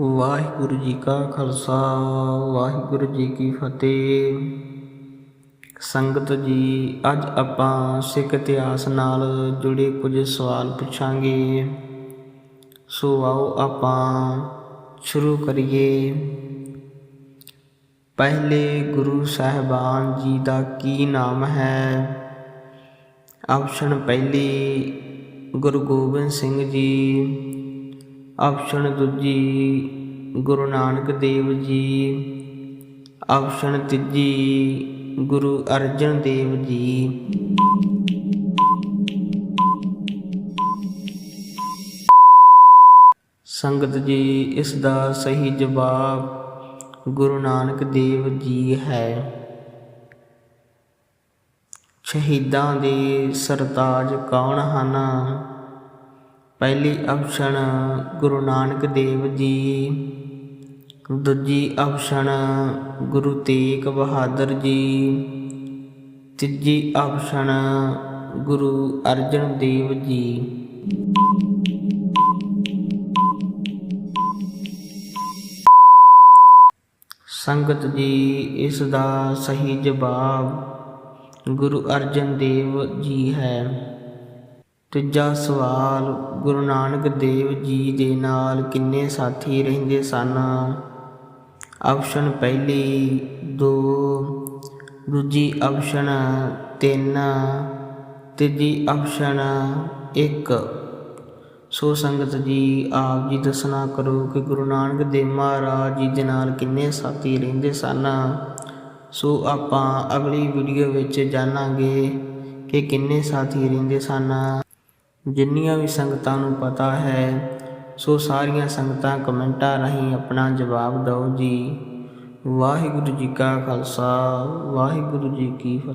ਵਾਹਿਗੁਰੂ ਜੀ ਕਾ ਖਾਲਸਾ, ਵਾਹਿਗੁਰੂ ਜੀ ਕੀ ਫਤਿਹ। ਸੰਗਤ ਜੀ, ਅੱਜ ਆਪਾਂ ਸਿੱਖ ਇਤਿਹਾਸ ਨਾਲ ਜੁੜੇ ਕੁਝ ਸਵਾਲ ਪੁੱਛਾਂਗੇ। ਸੋ ਆਓ ਆਪਾਂ ਸ਼ੁਰੂ ਕਰੀਏ। ਪਹਿਲੇ ਗੁਰੂ ਸਾਹਿਬਾਨ ਜੀ ਦਾ ਕੀ ਨਾਮ ਹੈ? ਆਪਸ਼ਨ ਪਹਿਲੀ, ਗੁਰੂ ਗੋਬਿੰਦ ਸਿੰਘ ਜੀ। ਆਪਸ਼ਨ ਦੂਜੀ, ਗੁਰੂ ਨਾਨਕ ਦੇਵ ਜੀ। ਆਪਸ਼ਨ ਤੀਜੀ, ਗੁਰੂ ਅਰਜਨ ਦੇਵ ਜੀ। ਸੰਗਤ ਜੀ, ਇਸ ਦਾ ਸਹੀ ਜਵਾਬ ਗੁਰੂ ਨਾਨਕ ਦੇਵ ਜੀ ਹੈ। ਸ਼ਹੀਦਾਂ ਦੇ ਸਰਤਾਜ ਕੌਣ ਹਨ? ਪਹਿਲੀ ਆਪਸ਼ਨ ਗੁਰੂ ਨਾਨਕ ਦੇਵ ਜੀ, ਦੂਜੀ ਆਪਸ਼ਨ ਗੁਰੂ ਤੇਗ ਬਹਾਦਰ ਜੀ, ਤੀਜੀ ਆਪਸ਼ਨ ਗੁਰੂ ਅਰਜਨ ਦੇਵ ਜੀ। ਸੰਗਤ ਜੀ, ਇਸ ਦਾ ਸਹੀ ਜਵਾਬ ਗੁਰੂ ਅਰਜਨ ਦੇਵ ਜੀ ਹੈ। ਤੀਜਾ ਸਵਾਲ, ਗੁਰੂ ਨਾਨਕ ਦੇਵ ਜੀ ਦੇ ਨਾਲ ਕਿੰਨੇ ਸਾਥੀ ਰਹਿੰਦੇ ਸਨ? ਆਪਸ਼ਨ ਪਹਿਲੀ 2 ਦੂਜੀ ਆਪਸ਼ਨ 3 ਤੀਜੀ ਆਪਸ਼ਨ 1 ਸੋ ਸੰਗਤ ਜੀ, ਆਪ ਜੀ ਦੱਸਣਾ ਕਰੋ ਕਿ ਗੁਰੂ ਨਾਨਕ ਦੇਵ ਮਹਾਰਾਜ ਜੀ ਦੇ ਨਾਲ ਕਿੰਨੇ ਸਾਥੀ ਰਹਿੰਦੇ ਸਨ? ਸੋ ਆਪਾਂ ਅਗਲੀ ਵੀਡੀਓ ਵਿੱਚ ਜਾਣਾਂਗੇ ਕਿ ਕਿੰਨੇ ਸਾਥੀ ਰਹਿੰਦੇ ਸਨ। ਜਿੰਨੀਆਂ ਵੀ ਸੰਗਤਾਂ ਨੂੰ ਪਤਾ ਹੈ, ਸੋ ਸਾਰੀਆਂ ਸੰਗਤਾਂ ਕਮੈਂਟਾਂ ਰਾਹੀਂ ਆਪਣਾ ਜਵਾਬ ਦਿਓ ਜੀ। ਵਾਹਿਗੁਰੂ ਜੀ ਕਾ ਖਾਲਸਾ, ਵਾਹਿਗੁਰੂ ਜੀ ਕੀ ਫਤਿਹ।